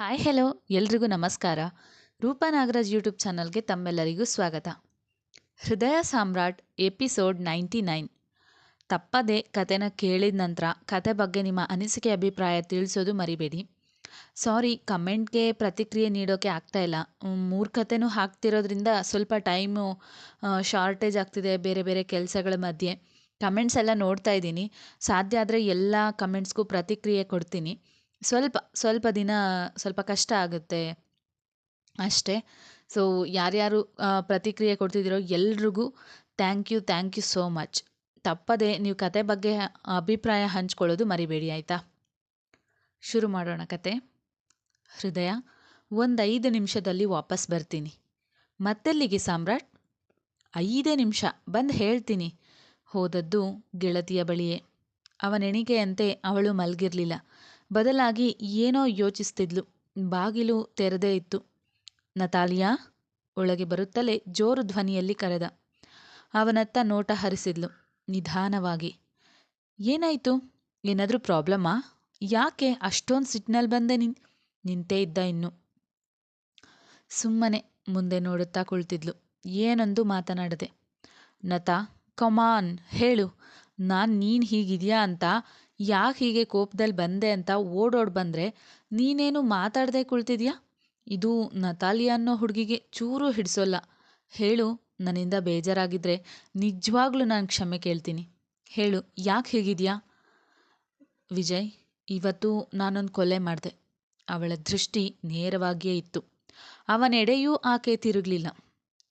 Hi hello ಎಲ್ರಿಗೂ ನಮಸ್ಕಾರ. Roopa Nagaraj YouTube ಚಾನಲ್ಗೆ ತಮ್ಮೆಲ್ಲರಿಗೂ ಸ್ವಾಗತ. ಹೃದಯ ಸಾಮ್ರಾಟ್, ಎಪಿಸೋಡ್ ನೈಂಟಿ ನೈನ್. ತಪ್ಪದೆ ಕತೆನ ಕೇಳಿದ ನಂತರ ಕತೆ ಬಗ್ಗೆ ನಿಮ್ಮ ಅನಿಸಿಕೆ, ಅಭಿಪ್ರಾಯ ತಿಳಿಸೋದು ಮರಿಬೇಡಿ. ಸಾರಿ, ಕಮೆಂಟ್ಗೆ ಪ್ರತಿಕ್ರಿಯೆ ನೀಡೋಕ್ಕೆ ಆಗ್ತಾ ಇಲ್ಲ. ಮೂರು ಕತೆನೂ ಹಾಕ್ತಿರೋದ್ರಿಂದ ಸ್ವಲ್ಪ ಟೈಮು ಶಾರ್ಟೇಜ್ ಆಗ್ತಿದೆ ಬೇರೆ ಬೇರೆ ಕೆಲಸಗಳ ಮಧ್ಯೆ. ಕಮೆಂಟ್ಸ್ ಎಲ್ಲ ನೋಡ್ತಾ ಇದ್ದೀನಿ. ಸಾಧ್ಯ ಆದರೆ ಎಲ್ಲ ಕಮೆಂಟ್ಸ್ಗೂ ಪ್ರತಿಕ್ರಿಯೆ ಕೊಡ್ತೀನಿ. ಸ್ವಲ್ಪ ಸ್ವಲ್ಪ ದಿನ ಸ್ವಲ್ಪ ಕಷ್ಟ ಆಗುತ್ತೆ ಅಷ್ಟೇ. ಸೊ ಯಾರ್ಯಾರು ಪ್ರತಿಕ್ರಿಯೆ ಕೊಡ್ತಿದ್ದೀರೋ ಎಲ್ರಿಗೂ thank you thank you so much ತಪ್ಪದೆ ನೀವು ಕತೆ ಬಗ್ಗೆ ಅಭಿಪ್ರಾಯ ಹಂಚ್ಕೊಳ್ಳೋದು ಮರಿಬೇಡಿ, ಆಯಿತಾ? ಶುರು ಮಾಡೋಣ ಕತೆ. ಹೃದಯ ಒಂದು ಐದು ನಿಮಿಷದಲ್ಲಿ ವಾಪಸ್ ಬರ್ತೀನಿ. ಮತ್ತೆಲ್ಲಿಗೆ ಸಾಮ್ರಾಟ್? ಐದೇ ನಿಮಿಷ, ಬಂದು ಹೇಳ್ತೀನಿ. ಹೋದದ್ದು ಗೆಳತಿಯ ಬಳಿಯೇ. ಅವನೆಣಿಕೆಯಂತೆ ಅವಳು ಮಲಗಿರಲಿಲ್ಲ. ಬದಲಾಗಿ ಏನೋ ಯೋಚಿಸ್ತಿದ್ಲು. ಬಾಗಿಲು ತೆರೆದೇ ಇತ್ತು. ನತಾಲಿಯಾ ಒಳಗೆ ಬರುತ್ತಲೇ ಜೋರು ಧ್ವನಿಯಲ್ಲಿ ಕರೆದ. ಅವನತ್ತ ನೋಟ ಹರಿಸಿದ್ಲು. ನಿಧಾನವಾಗಿ. ಏನಾಯಿತು? ಏನಾದರೂ ಪ್ರಾಬ್ಲಮ್ಮಾ? ಯಾಕೆ ಅಷ್ಟೊಂದು ಸಿಟ್ನಲ್ಲಿ ಬಂದೆ ನಿನ್? ನಿಂತೇ ಇದ್ದ ಇನ್ನು. ಸುಮ್ಮನೆ ಮುಂದೆ ನೋಡುತ್ತಾ ಕುಳಿತಿದ್ಲು. ಏನೊಂದು ಮಾತನಾಡದೆ. ನತಾ ಕಮಾನ್ ಹೇಳು. ನಾನು ನೀನು ಹೀಗಿದೆಯಾ ಅಂತ ಯಾಕೆ ಹೀಗೆ ಕೋಪದಲ್ಲಿ ಬಂದೆ ಅಂತ ಓಡೋಡಿ ಬಂದರೆ ನೀನೇನು ಮಾತಾಡದೆ ಕುಳಿತಿದ್ಯಾ? ಇದು ನತಾಲಿಯಾ ಅನ್ನೋ ಹುಡುಗಿಗೆ ಚೂರು ಹಿಡಿಸೋಲ್ಲ. ಹೇಳು, ನನ್ನಿಂದ ಬೇಜಾರಾಗಿದ್ದರೆ ನಿಜವಾಗ್ಲೂ ನಾನು ಕ್ಷಮೆ ಕೇಳ್ತೀನಿ. ಹೇಳು, ಯಾಕೆ ಹೀಗಿದೆಯಾ? ವಿಜಯ್, ಇವತ್ತು ನಾನೊಂದು ಕೊಲೆ ಮಾಡಿದೆ. ಅವಳ ದೃಷ್ಟಿ ನೇರವಾಗಿಯೇ ಇತ್ತು. ಅವನೆಡೆಯೂ ಆಕೆ ತಿರುಗಲಿಲ್ಲ.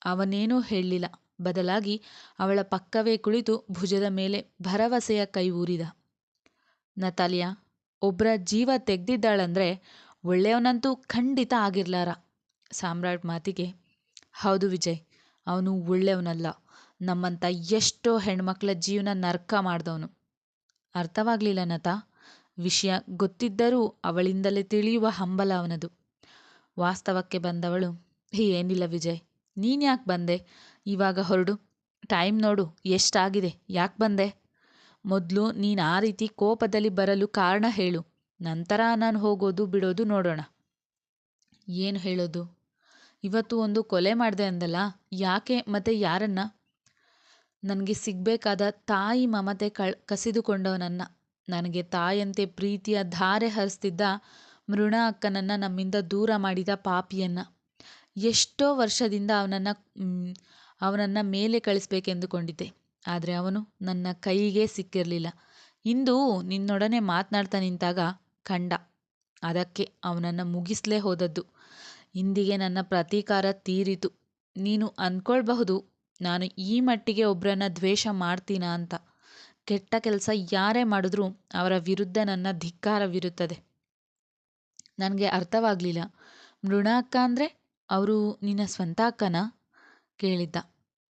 ಅವನೇನೂ ಹೇಳಲಿಲ್ಲ. ಬದಲಾಗಿ ಅವಳ ಪಕ್ಕವೇ ಕುಳಿತು ಭುಜದ ಮೇಲೆ ಭರವಸೆಯ ಕೈ ಊರಿದ. ನತಾಲಿಯಾ ಒಬ್ಬರ ಜೀವ ತೆಗ್ದಿದ್ದಾಳಂದ್ರೆ ಒಳ್ಳೆಯವನಂತೂ ಖಂಡಿತ ಆಗಿರ್ಲಾರ. ಸಾಮ್ರಾಟ್ ಮಾತಿಗೆ, ಹೌದು ವಿಜಯ್, ಅವನು ಒಳ್ಳೆಯವನಲ್ಲ. ನಮ್ಮಂಥ ಎಷ್ಟೋ ಹೆಣ್ಮಕ್ಳ ಜೀವನ ನರ್ಕ ಮಾಡಿದವನು. ಅರ್ಥವಾಗಲಿಲ್ಲ ನತಾ, ವಿಷಯ ಗೊತ್ತಿದ್ದರೂ ಅವಳಿಂದಲೇ ತಿಳಿಯುವ ಹಂಬಲ ಅವನದು. ವಾಸ್ತವಕ್ಕೆ ಬಂದವಳು ಏನಿಲ್ಲ ವಿಜಯ್ ನೀನು ಯಾಕೆ ಬಂದೆ? ಇವಾಗ ಹೊರಡು, ಟೈಮ್ ನೋಡು, ಎಷ್ಟಾಗಿದೆ, ಯಾಕೆ ಬಂದೆ? ಮೊದಲು ನೀನು ಆ ರೀತಿ ಕೋಪದಲ್ಲಿ ಬರಲು ಕಾರಣ ಹೇಳು. ನಂತರ ನಾನು ಹೋಗೋದು ಬಿಡೋದು ನೋಡೋಣ. ಏನು ಹೇಳೋದು? ಇವತ್ತು ಒಂದು ಕೊಲೆ ಮಾಡಿದೆ ಅಂದಲ್ಲ, ಯಾಕೆ ಮತ್ತೆ ಯಾರನ್ನ? ನನಗೆ ಸಿಗಬೇಕಾದ ತಾಯಿ ಮಮತೆ ಕಳ್, ಕಸಿದುಕೊಂಡವನನ್ನ. ನನಗೆ ತಾಯಂತೆ ಪ್ರೀತಿಯ ಧಾರೆ ಹರಿಸ್ತಿದ್ದ ಮೃಣ ಅಕ್ಕನನ್ನು ನಮ್ಮಿಂದ ದೂರ ಮಾಡಿದ ಪಾಪಿಯನ್ನ. ಎಷ್ಟೋ ವರ್ಷದಿಂದ ಅವನನ್ನು ಅವನನ್ನು ಮೇಲೆ ಕಳಿಸ್ಬೇಕೆಂದುಕೊಂಡಿದ್ದೆ. ಆದರೆ ಅವನು ನನ್ನ ಕೈಗೆ ಸಿಕ್ಕಿರಲಿಲ್ಲ. ಇಂದು ನಿನ್ನೊಡನೆ ಮಾತನಾಡ್ತಾ ನಿಂತಾಗ ಕಂಡ. ಅದಕ್ಕೆ ಅವನನ್ನು ಮುಗಿಸ್ಲೇ ಹೋದದ್ದು. ಇಂದಿಗೆ ನನ್ನ ಪ್ರತೀಕಾರ ತೀರಿತು. ನೀನು ಅಂದ್ಕೊಳ್ಬಹುದು ನಾನು ಈ ಮಟ್ಟಿಗೆ ಒಬ್ಬರನ್ನ ದ್ವೇಷ ಮಾಡ್ತೀನಾ ಅಂತ. ಕೆಟ್ಟ ಕೆಲಸ ಯಾರೇ ಮಾಡಿದ್ರೂ ಅವರ ವಿರುದ್ಧ ನನ್ನ ಧಿಕ್ಕಾರವಿರುತ್ತದೆ. ನನಗೆ ಅರ್ಥವಾಗಲಿಲ್ಲ. ಮೃಣ ಅಕ್ಕ ಅಂದರೆ ಅವರು ನಿನ್ನ ಸ್ವಂತ ಅಕ್ಕನಾ? ಕೇಳಿದ್ದ.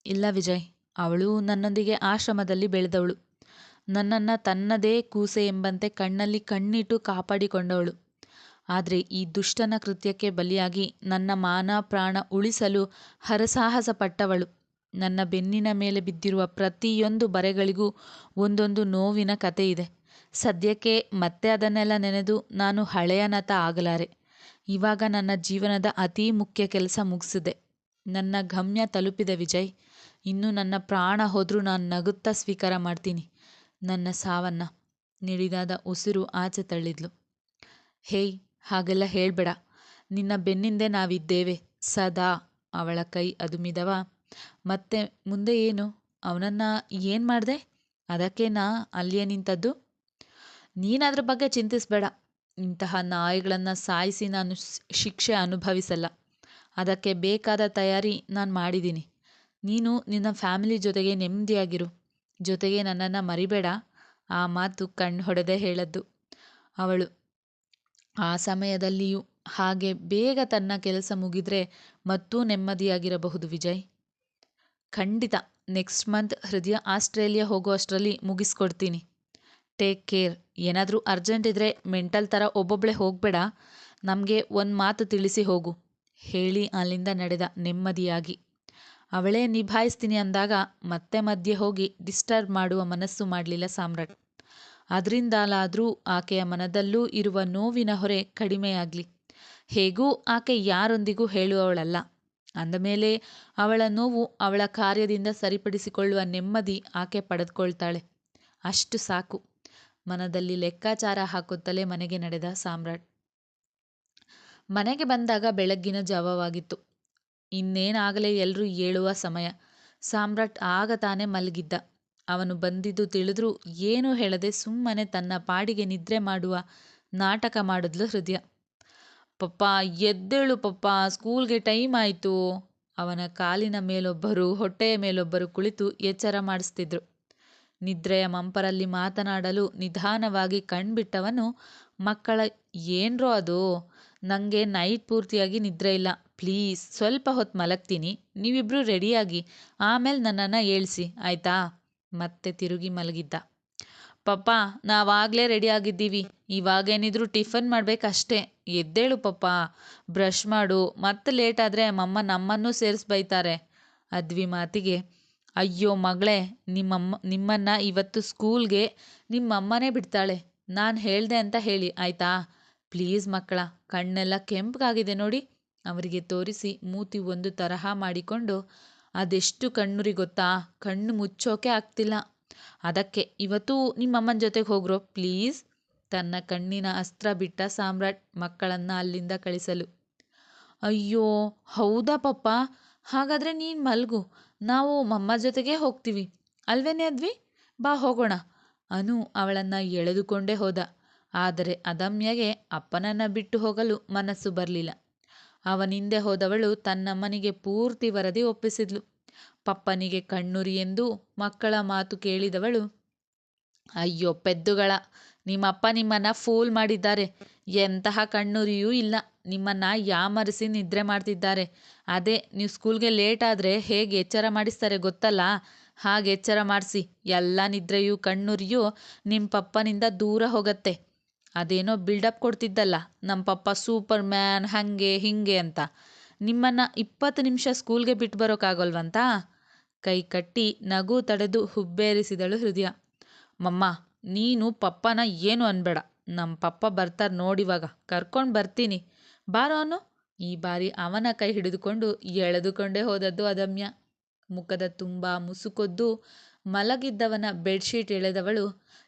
ಇಲ್ಲ ವಿಜಯ್ ಅವಳು ನನ್ನೊಂದಿಗೆ ಆಶ್ರಮದಲ್ಲಿ ಬೆಳೆದವಳು. ನನ್ನನ್ನು ತನ್ನದೇ ಕೂಸೆ ಎಂಬಂತೆ ಕಣ್ಣಲ್ಲಿ ಕಣ್ಣಿಟ್ಟು ಕಾಪಾಡಿಕೊಂಡವಳು. ಆದರೆ ಈ ದುಷ್ಟನ ಕೃತ್ಯಕ್ಕೆ ಬಲಿಯಾಗಿ ನನ್ನ ಮಾನ ಪ್ರಾಣ ಉಳಿಸಲು ಹರಸಾಹಸ ಪಟ್ಟವಳು. ನನ್ನ ಬೆನ್ನಿನ ಮೇಲೆ ಬಿದ್ದಿರುವ ಪ್ರತಿಯೊಂದು ಬರೆಗಳಿಗೂ ಒಂದೊಂದು ನೋವಿನ ಕತೆ ಇದೆ. ಸದ್ಯಕ್ಕೆ ಮತ್ತೆ ಅದನ್ನೆಲ್ಲ ನೆನೆದು ನಾನು ಹಳೆಯ ನತ ಆಗಲಾರೆ. ಇವಾಗ ನನ್ನ ಜೀವನದ ಅತೀ ಮುಖ್ಯ ಕೆಲಸ ಮುಗಿಸಿದೆ. ನನ್ನ ಗಮ್ಯ ತಲುಪಿದೆ ವಿಜಯ್. ಇನ್ನು ನನ್ನ ಪ್ರಾಣ ಹೋದರೂ ನಾನು ನಗುತ್ತಾ ಸ್ವೀಕಾರ ಮಾಡ್ತೀನಿ. ನನ್ನ ಸಾವನ್ನ ನಿಡಿದಾದ ಉಸಿರು ಆಚೆ ತಳ್ಳಿದ್ಲು. ಹೇಯ್, ಹಾಗೆಲ್ಲ ಹೇಳಬೇಡ. ನಿನ್ನ ಬೆನ್ನಿಂದೆ ನಾವಿದ್ದೇವೆ. ಸದಾ ಅವಳ ಕೈ ಅದುಮಿದವ. ಮತ್ತೆ ಮುಂದೆ ಏನು? ಅವನನ್ನು ಏನು ಮಾಡಿದೆ? ಅದಕ್ಕೆ ನಾ ಅಲ್ಲಿಯೇ ನಿಂತದ್ದು? ನೀನದ್ರ ಬಗ್ಗೆ ಚಿಂತಿಸಬೇಡ. ಇಂತಹ ನಾಯಿಗಳನ್ನು ಸಾಯಿಸಿ ನಾನು ಶಿಕ್ಷೆ ಅನುಭವಿಸಲ್ಲ. ಅದಕ್ಕೆ ಬೇಕಾದ ತಯಾರಿ ನಾನು ಮಾಡಿದ್ದೀನಿ. ನೀನು ನಿನ್ನ ಫ್ಯಾಮಿಲಿ ಜೊತೆಗೆ ನೆಮ್ಮದಿಯಾಗಿರು. ಜೊತೆಗೆ ನನ್ನನ್ನು ಮರಿಬೇಡ. ಆ ಮಾತು ಕಣ್ಣು ಹೊಡೆದೇ ಹೇಳದ್ದು. ಅವಳು ಆ ಸಮಯದಲ್ಲಿಯೂ ಹಾಗೆ ಬೇಗ ತನ್ನ ಕೆಲಸ ಮುಗಿದ್ರೆ ಮತ್ತೂ ನೆಮ್ಮದಿಯಾಗಿರಬಹುದು ವಿಜಯ್. ಖಂಡಿತ ನೆಕ್ಸ್ಟ್ ಮಂತ್ ಹೃದಯ ಆಸ್ಟ್ರೇಲಿಯಾ ಹೋಗೋ ಅಷ್ಟರಲ್ಲಿ ಮುಗಿಸ್ಕೊಡ್ತೀನಿ. ಟೇಕ್ ಕೇರ್ ಏನಾದರೂ ಅರ್ಜೆಂಟ್ ಇದ್ದರೆ ಮೆಂಟಲ್ ಥರ ಒಬ್ಬೊಬ್ಬಳೆ ಹೋಗಬೇಡ. ನಮಗೆ ಒಂದು ಮಾತು ತಿಳಿಸಿ ಹೋಗು. ಹೇಳಿ ಅಲ್ಲಿಂದ ನಡೆದ ನೆಮ್ಮದಿಯಾಗಿ. ಅವಳೇ ನಿಭಾಯಿಸ್ತೀನಿ ಅಂದಾಗ ಮತ್ತೆ ಮಧ್ಯೆ ಹೋಗಿ ಡಿಸ್ಟರ್ಬ್ ಮಾಡುವ ಮನಸ್ಸು ಮಾಡಲಿಲ್ಲ ಸಾಮ್ರಾಟ್. ಅದರಿಂದಲಾದರೂ ಆಕೆಯ ಮನದಲ್ಲೂ ಇರುವ ನೋವಿನ ಹೊರೆ ಕಡಿಮೆಯಾಗಲಿ. ಹೇಗೂ ಆಕೆ ಯಾರೊಂದಿಗೂ ಹೇಳುವವಳಲ್ಲ. ಅಂದಮೇಲೆ ಅವಳ ನೋವು ಅವಳ ಕಾರ್ಯದಿಂದ ಸರಿಪಡಿಸಿಕೊಳ್ಳುವ ನೆಮ್ಮದಿ ಆಕೆ ಪಡೆದುಕೊಳ್ತಾಳೆ. ಅಷ್ಟು ಸಾಕು. ಮನದಲ್ಲಿ ಲೆಕ್ಕಾಚಾರ ಹಾಕುತ್ತಲೇ ಮನೆಗೆ ನಡೆದ ಸಾಮ್ರಾಟ್. ಮನೆಗೆ ಬಂದಾಗ ಬೆಳಗ್ಗಿನ ಜಾವವಾಗಿತ್ತು. ಇನ್ನೇನಾಗಲೇ ಎಲ್ಲರೂ ಏಳುವ ಸಮಯ. ಸಾಮ್ರಾಟ್ ಆಗ ತಾನೇ ಮಲಗಿದ್ದ. ಅವನು ಬಂದಿದ್ದು ತಿಳಿದ್ರೂ ಏನೂ ಹೇಳದೆ ಸುಮ್ಮನೆ ತನ್ನ ಪಾಡಿಗೆ ನಿದ್ರೆ ಮಾಡುವ ನಾಟಕ ಮಾಡಿದ್ಲು ಹೃದಯ. ಪಪ್ಪ, ಎದ್ದೇಳು ಪಪ್ಪ, ಸ್ಕೂಲ್ಗೆ ಟೈಮ್ ಆಯಿತು. ಅವನ ಕಾಲಿನ ಮೇಲೊಬ್ಬರು, ಹೊಟ್ಟೆಯ ಮೇಲೊಬ್ಬರು ಕುಳಿತು ಎಚ್ಚರ ಮಾಡಿಸ್ತಿದ್ರು. ನಿದ್ರೆಯ ಮಂಪರಲ್ಲಿ ಮಾತನಾಡಲು ನಿಧಾನವಾಗಿ ಕಣ್ಬಿಟ್ಟವನು, ಮಕ್ಕಳ, ಏನ್ರೋ ಅದು? ನನಗೆ ನೈಟ್ ಪೂರ್ತಿಯಾಗಿ ನಿದ್ರೆ ಇಲ್ಲ. ಪ್ಲೀಸ್ ಸ್ವಲ್ಪ ಹೊತ್ತು ಮಲಗ್ತೀನಿ. ನೀವಿಬ್ರು ರೆಡಿಯಾಗಿ. ಆಮೇಲೆ ನನ್ನನ್ನು ಏಳಿಸಿ ಆಯಿತಾ? ಮತ್ತೆ ತಿರುಗಿ ಮಲಗಿದ್ದ. ಪಪ್ಪ, ನಾವಾಗಲೇ ರೆಡಿ ಆಗಿದ್ದೀವಿ ಇವಾಗೇನಿದ್ರು ಟಿಫನ್ ಮಾಡಬೇಕಷ್ಟೇ. ಎದ್ದೇಳು ಪಪ್ಪ. ಬ್ರಷ್ ಮಾಡು. ಮತ್ತೆ ಲೇಟ್ ಆದರೆ ಮಮ್ಮ ನಮ್ಮನ್ನೂ ಸೇರಿಸಿ ಬೈತಾರೆ. ಅದ್ವಿ ಮಾತಿಗೆ. ಅಯ್ಯೋ ಮಗಳೇ, ನಿಮ್ಮಮ್ಮ, ನಿಮ್ಮನ್ನು ಇವತ್ತು ಸ್ಕೂಲ್ಗೆ ನಿಮ್ಮಮ್ಮನೇ ಬಿಡ್ತಾಳೆ. ನಾನು ಹೇಳ್ದೆ ಅಂತ ಹೇಳಿ, ಆಯಿತಾ? ಪ್ಲೀಸ್ ಮಕ್ಕಳ, ಕಣ್ಣೆಲ್ಲ ಕೆಂಪಗಾಗಿದೆ ನೋಡಿ. ಅವರಿಗೆ ತೋರಿಸಿ ಮೂತಿ ಒಂದು ತರಹ ಮಾಡಿಕೊಂಡು, ಅದೆಷ್ಟು ಕಣ್ಣುರಿ ಗೊತ್ತಾ? ಕಣ್ಣು ಮುಚ್ಚೋಕೆ ಆಗ್ತಿಲ್ಲ. ಅದಕ್ಕೆ ಇವತ್ತು ನಿಮ್ಮಮ್ಮನ ಜೊತೆಗೆ ಹೋಗ್ರೋ, ಪ್ಲೀಸ್? ತನ್ನ ಕಣ್ಣಿನ ಅಸ್ತ್ರ ಬಿಟ್ಟ ಸಾಮ್ರಾಟ್ ಮಕ್ಕಳನ್ನು ಅಲ್ಲಿಂದ ಕಳಿಸಲು. ಅಯ್ಯೋ, ಹೌದಾ ಪಪ್ಪ? ಹಾಗಾದರೆ ನೀನು ಮಲ್ಗು. ನಾವು ಮಮ್ಮ ಜೊತೆಗೇ ಹೋಗ್ತೀವಿ. ಅಲ್ವೇನೆ ಅದ್ವಿ ಬಾ ಹೋಗೋಣ. ಅನು ಅವಳನ್ನು ಎಳೆದುಕೊಂಡೇ ಹೋದ. ಆದರೆ ಅದಮ್ಯಗೆ ಅಪ್ಪನನ್ನು ಬಿಟ್ಟು ಹೋಗಲು ಮನಸ್ಸು ಬರಲಿಲ್ಲ. ಅವನಿಂದೆ ಹೋದವಳು ತನ್ನಮ್ಮನಿಗೆ ಪೂರ್ತಿ ವರದಿ ಒಪ್ಪಿಸಿದ್ಲು. ಪಪ್ಪನಿಗೆ ಕಣ್ಣುರಿ ಎಂದು ಮಕ್ಕಳ ಮಾತು ಕೇಳಿದವಳು, ಅಯ್ಯೋ ಪೆದ್ದುಗಳ, ನಿಮ್ಮಪ್ಪ ನಿಮ್ಮನ್ನ ಫೂಲ್ ಮಾಡಿದ್ದಾರೆ. ಎಂತಹ ಕಣ್ಣುರಿಯೂ ಇಲ್ಲ. ನಿಮ್ಮನ್ನ ಯಾಮರಿಸಿ ನಿದ್ರೆ ಮಾಡ್ತಿದ್ದಾರೆ. ಅದೇ, ನೀವು ಸ್ಕೂಲ್ಗೆ ಲೇಟ್ ಆದರೆ ಹೇಗೆ ಎಚ್ಚರ ಮಾಡಿಸ್ತಾರೆ ಗೊತ್ತಲ್ಲ? ಹಾಗೆ ಎಚ್ಚರ ಮಾಡಿಸಿ. ಎಲ್ಲ ನಿದ್ರೆಯೂ ಕಣ್ಣುರಿಯೂ ನಿಮ್ಮ ಪಪ್ಪನಿಂದ ದೂರ ಹೋಗತ್ತೆ. ಅದೇನೋ ಬಿಲ್ಡಪ್ ಕೊಡ್ತಿದ್ದಲ್ಲ ನಮ್ಮ ಪಪ್ಪ ಸೂಪರ್ ಮ್ಯಾನ್ ಹಾಗೆ ಹೀಗೆ ಅಂತ. ನಿಮ್ಮನ್ನು ಇಪ್ಪತ್ತು ನಿಮಿಷ ಸ್ಕೂಲ್ಗೆ ಬಿಟ್ಟು ಬರೋಕ್ಕಾಗಲ್ವಂತ ಕೈ ಕಟ್ಟಿ ನಗು ತಡೆದು ಹುಬ್ಬೇರಿಸಿದಳು ಹೃದಯ. ಮಮ್ಮ, ನೀನು ಪಪ್ಪನ ಏನು ಅನ್ಬೇಡ. ನಮ್ಮ ಪಪ್ಪ ಬರ್ತಾರೆ ನೋಡಿವಾಗ, ಕರ್ಕೊಂಡು ಬರ್ತೀನಿ. ಬಾರೋ ಅನು ಈ ಬಾರಿ ಅವನ ಕೈ ಹಿಡಿದುಕೊಂಡು ಎಳೆದುಕೊಂಡೇ ಹೋದದ್ದು ಅದಮ್ಯ. ಮುಖದ ತುಂಬ ಮುಸುಕೊದ್ದು ಮಲಗಿದ್ದವನ ಬೆಡ್ಶೀಟ್ ಎಳೆದವಳು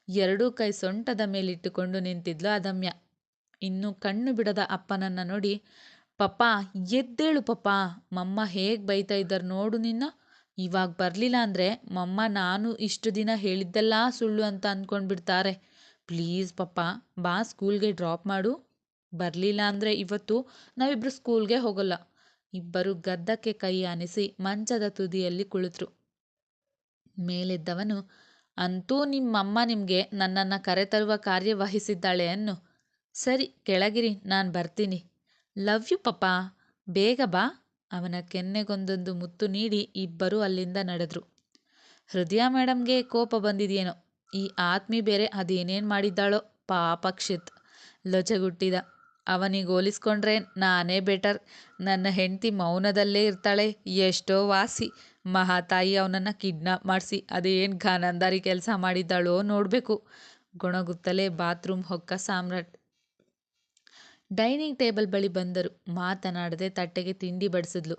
ಎರಡೂ ಕೈ ಸೊಂಟದ ಮೇಲಿಟ್ಟುಕೊಂಡು ನಿಂತಿದ್ಲು ಅದಮ್ಯ ಇನ್ನು ಕಣ್ಣು ಬಿಡದ ಅಪ್ಪನನ್ನು ನೋಡಿ, ಪಪ್ಪ, ಎದ್ದೇಳು ಪಪ್ಪ, ಮಮ್ಮ ಹೇಗೆ ಬೈತಾ ಇದ್ದಾರೆ ನೋಡು ನಿನ್ನ ಇವಾಗ ಬರಲಿಲ್ಲ ಅಂದರೆ ಮಮ್ಮ ನಾನು ಇಷ್ಟು ದಿನ ಹೇಳಿದ್ದೆಲ್ಲ ಸುಳ್ಳು ಅಂತ ಅಂದ್ಕೊಂಡ್ಬಿಡ್ತಾರೆ ಪ್ಲೀಸ್ ಪಪ್ಪ, ಬಾ ಸ್ಕೂಲ್ಗೆ ಡ್ರಾಪ್ ಮಾಡು. ಬರಲಿಲ್ಲ ಅಂದರೆ ಇವತ್ತು ನಾವಿಬ್ಬರು ಸ್ಕೂಲ್ಗೆ ಹೋಗಲ್ಲ. ಇಬ್ಬರು ಗದ್ದಕ್ಕೆ ಕೈ ಆನಿಸಿ ಮಂಚದ ತುದಿಯಲ್ಲಿ ಕುಳಿತರು. ಮೇಲೆದ್ದವನು, ಅಂತೂ ನಿಮ್ಮಮ್ಮ ನಿಮಗೆ ನನ್ನನ್ನು ಕರೆತರುವ ಕಾರ್ಯ ವಹಿಸಿದ್ದಾಳೆ ಅನ್ನು. ಸರಿ, ಕೆಳಗಿರಿ, ನಾನು ಬರ್ತೀನಿ. Love you, papa. ಬೇಗ ಬಾ. ಅವನ ಕೆನ್ನೆಗೊಂದೊಂದು ಮುತ್ತು ನೀಡಿ ಇಬ್ಬರೂ ಅಲ್ಲಿಂದ ನಡೆದ್ರು. ಹೃದಯ ಮೇಡಮ್ಗೆ ಕೋಪ ಬಂದಿದೆಯೇನೋ? ಈ ಆತ್ಮಿ ಬೇರೆ ಅದೇನೇನು ಮಾಡಿದ್ದಾಳೋ? ಪಾಪಕ್ಷಿತ್ ಲೊಚಗುಟ್ಟಿದ ಅವನಿಗೆ ಹೋಲಿಸ್ಕೊಂಡ್ರೆ ನಾನೇ ಬೆಟರ್ ನನ್ನ ಹೆಂಡತಿ ಮೌನದಲ್ಲೇ ಇರ್ತಾಳೆ. ಎಷ್ಟೋ ವಾಸಿ. ಮಹಾತಾಯಿ ಅವನನ್ನು ಕಿಡ್ನಾಪ್ ಮಾಡಿಸಿ. ಅದೇನು ಘನಂದಾರಿ ಕೆಲಸ ಮಾಡಿದ್ದಾಳೋ ನೋಡಬೇಕು. ಗೊಣಗುತ್ತಲೇ ಬಾತ್ರೂಮ್ ಹೊಕ್ಕ ಸಾಮ್ರಾಟ್. ಡೈನಿಂಗ್ ಟೇಬಲ್ ಬಳಿ ಬಂದರು. ಮಾತನಾಡದೆ ತಟ್ಟೆಗೆ ತಿಂಡಿ ಬಡಿಸಿದ್ಲು.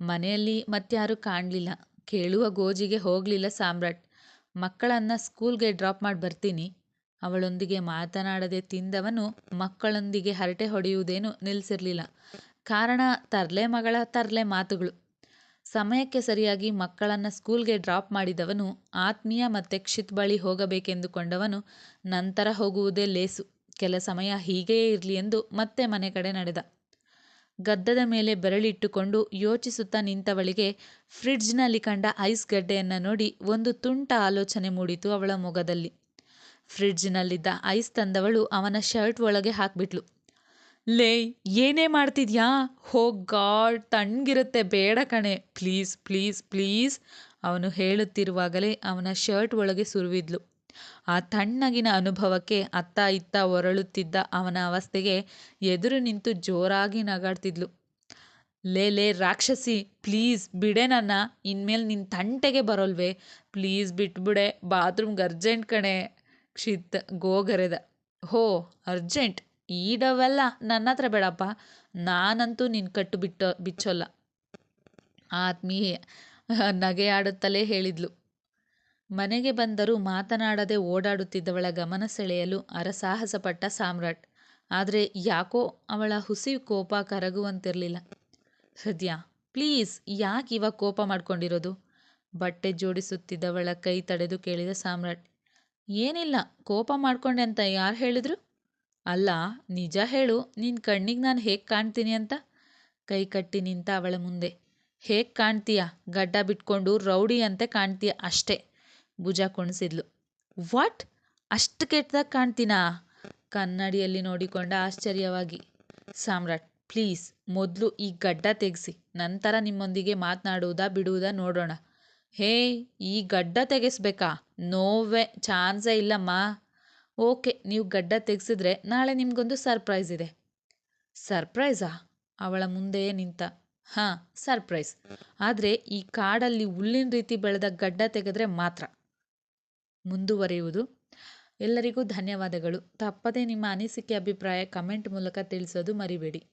ಮನೆಯಲ್ಲಿ ಮತ್ಯಾರೂ ಕಾಣಲಿಲ್ಲ. ಕೇಳುವ ಗೋಜಿಗೆ ಹೋಗಲಿಲ್ಲ ಸಾಮ್ರಾಟ್. ಮಕ್ಕಳನ್ನು ಸ್ಕೂಲ್ಗೆ ಡ್ರಾಪ್ ಮಾಡಿ ಬರ್ತೀನಿ. ಅವಳೊಂದಿಗೆ ಮಾತನಾಡದೆ ತಿಂದವನು ಮಕ್ಕಳೊಂದಿಗೆ ಹರಟೆ ಹೊಡೆಯುವುದೇನು ನಿಲ್ಲಿಸಿರಲಿಲ್ಲ. ಕಾರಣ, ತರ್ಲೆ ಮಗಳ ತರ್ಲೆ ಮಾತುಗಳು. ಸಮಯಕ್ಕೆ ಸರಿಯಾಗಿ ಮಕ್ಕಳನ್ನು ಸ್ಕೂಲ್ಗೆ ಡ್ರಾಪ್ ಮಾಡಿದವನು ಆತ್ಮೀಯ ಮತ್ತು ಕ್ಷಿತ್ ಬಳಿ ಹೋಗಬೇಕೆಂದುಕೊಂಡವನು ನಂತರ ಹೋಗುವುದೇ ಲೇಸು. ಕೆಲ ಸಮಯ ಹೀಗೆಯೇ ಇರಲಿ ಎಂದು ಮತ್ತೆ ಮನೆ ಕಡೆ ನಡೆದ. ಗದ್ದದ ಮೇಲೆ ಬೆರಳಿಟ್ಟುಕೊಂಡು ಯೋಚಿಸುತ್ತಾ ನಿಂತವಳಿಗೆ ಫ್ರಿಡ್ಜ್ನಲ್ಲಿ ಕಂಡ ಐಸ್ ಗಡ್ಡೆಯನ್ನು ನೋಡಿ ಒಂದು ತುಂಟ ಆಲೋಚನೆ ಮೂಡಿತು ಅವಳ ಮೊಗದಲ್ಲಿ ಫ್ರಿಡ್ಜ್ನಲ್ಲಿದ್ದ ಐಸ್ ತಂದವಳು ಅವನ ಶರ್ಟ್ ಒಳಗೆ ಹಾಕ್ಬಿಟ್ಲು. ಲೇ, ಏನೇ ಮಾಡ್ತಿದ್ಯಾ? ಹೋ ಗಾಡ್, ತಣ್ಣಗಿರುತ್ತೆ, ಬೇಡ ಕಣೆ. ಪ್ಲೀಸ್ ಪ್ಲೀಸ್ ಪ್ಲೀಸ್, ಅವನು ಹೇಳುತ್ತಿರುವಾಗಲೇ ಅವನ ಶರ್ಟ್ ಒಳಗೆ ಸುರುವಿದ್ಲು. ಆ ತಣ್ಣಗಿನ ಅನುಭವಕ್ಕೆ ಅತ್ತ ಇತ್ತ ಒರಳುತ್ತಿದ್ದ ಅವನ ಅವಸ್ಥೆಗೆ ಎದುರು ನಿಂತು ಜೋರಾಗಿ ನಗಾಡ್ತಿದ್ಲು. ಲೇ ಲೇ, ರಾಕ್ಷಸಿ, ಪ್ಲೀಸ್, ಬಿಡೆ ನನ್ನ. ಇನ್ಮೇಲೆ ನಿನ್ನ ತಂಟೆಗೆ ಬರೋಲ್ವೇ? ಪ್ಲೀಸ್, ಬಿಟ್ಬಿಡೆ. ಬಾತ್ರೂಮ್ಗೆ ಅರ್ಜೆಂಟ್ ಕಣೆ. ಕ್ಷಿತ್ ಗೋಗರೆದ, ಹೋ, ಅರ್ಜೆಂಟ್, ಈಡವೆಲ್ಲ ಡವೆಲ್ಲ ನನ್ನ ಹತ್ರ ಬೇಡಪ್ಪ. ನಾನಂತೂ ನಿನ್ನ ಕಟ್ಟು ಬಿಟ್ಟು, ಬಿಚ್ಚೋಲ್ಲ. ನಗೆ ನಗೆಯಾಡುತ್ತಲೇ ಹೇಳಿದ್ಲು. ಮನೆಗೆ ಬಂದರೂ ಮಾತನಾಡದೆ ಓಡಾಡುತ್ತಿದ್ದವಳ ಗಮನ ಸೆಳೆಯಲು ಅರಸಾಹಸಪಟ್ಟ ಸಾಮ್ರಾಟ್. ಆದರೆ ಯಾಕೋ ಅವಳ ಹುಸಿ ಕೋಪ ಕರಗುವಂತಿರಲಿಲ್ಲ. ಹೃದಯ, ಪ್ಲೀಸ್, ಯಾಕೆ ಇವಾಗ ಕೋಪ ಮಾಡ್ಕೊಂಡಿರೋದು? ಬಟ್ಟೆ ಜೋಡಿಸುತ್ತಿದ್ದವಳ ಕೈ ತಡೆದು ಕೇಳಿದ ಸಾಮ್ರಾಟ್. ಏನಿಲ್ಲ, ಕೋಪ ಮಾಡ್ಕೊಂಡೆ ಅಂತ ಯಾರು ಹೇಳಿದ್ರು? ಅಲ್ಲ, ನಿಜ ಹೇಳು ನಿನ್ನ ಕಣ್ಣಿಗೆ ನಾನು ಹೇಗೆ ಕಾಣ್ತೀನಿ ಅಂತ? ಕೈ ಕಟ್ಟಿ ನಿಂತ ಅವಳ ಮುಂದೆ. ಹೇಗೆ ಕಾಣ್ತೀಯ? ಗಡ್ಡ ಬಿಟ್ಕೊಂಡು ರೌಡಿ ಅಂತೆ ಕಾಣ್ತೀಯ ಅಷ್ಟೇ? ಭುಜ ಕುಣಿಸಿದ್ಲು. ವಾಟ್? ಅಷ್ಟು ಕೆಟ್ಟದಾಗ ಕಾಣ್ತೀನಾ? ಕನ್ನಡಿಯಲ್ಲಿ ನೋಡಿಕೊಂಡ ಆಶ್ಚರ್ಯವಾಗಿ. ಸಾಮ್ರಾಟ್, ಪ್ಲೀಸ್ ಮೊದಲು ಈ ಗಡ್ಡ ತೆಗೆಸಿ. ನಂತರ ನಿಮ್ಮೊಂದಿಗೆ ಮಾತನಾಡುವುದಾ ಬಿಡುವುದಾ ನೋಡೋಣ. ಹೇ, ಈ ಗಡ್ಡ ತೆಗೆಸ್ಬೇಕಾ? ನೋವೇ, ಚಾನ್ಸೇ ಇಲ್ಲಮ್ಮ. ಓಕೆ, ನೀವು ಗಡ್ಡ ತೆಗೆಸಿದ್ರೆ ನಾಳೆ ನಿಮಗೊಂದು ಸರ್ಪ್ರೈಸ್ ಇದೆ. ಸರ್ಪ್ರೈಸಾ? ಅವಳ ಮುಂದೆಯೇ ನಿಂತ. ಹಾಂ, ಸರ್ಪ್ರೈಸ್. ಆದರೆ ಈ ಕಾಡಲ್ಲಿ ಹುಲ್ಲಿನ ರೀತಿ ಬೆಳೆದ ಗಡ್ಡ ತೆಗೆದ್ರೆ ಮಾತ್ರ. ಮುಂದುವರಿಯುವುದು. ಎಲ್ಲರಿಗೂ ಧನ್ಯವಾದಗಳು. ತಪ್ಪದೇ ನಿಮ್ಮ ಅನಿಸಿಕೆ, ಅಭಿಪ್ರಾಯ ಕಮೆಂಟ್ ಮೂಲಕ ತಿಳಿಸೋದು ಮರಿಬೇಡಿ.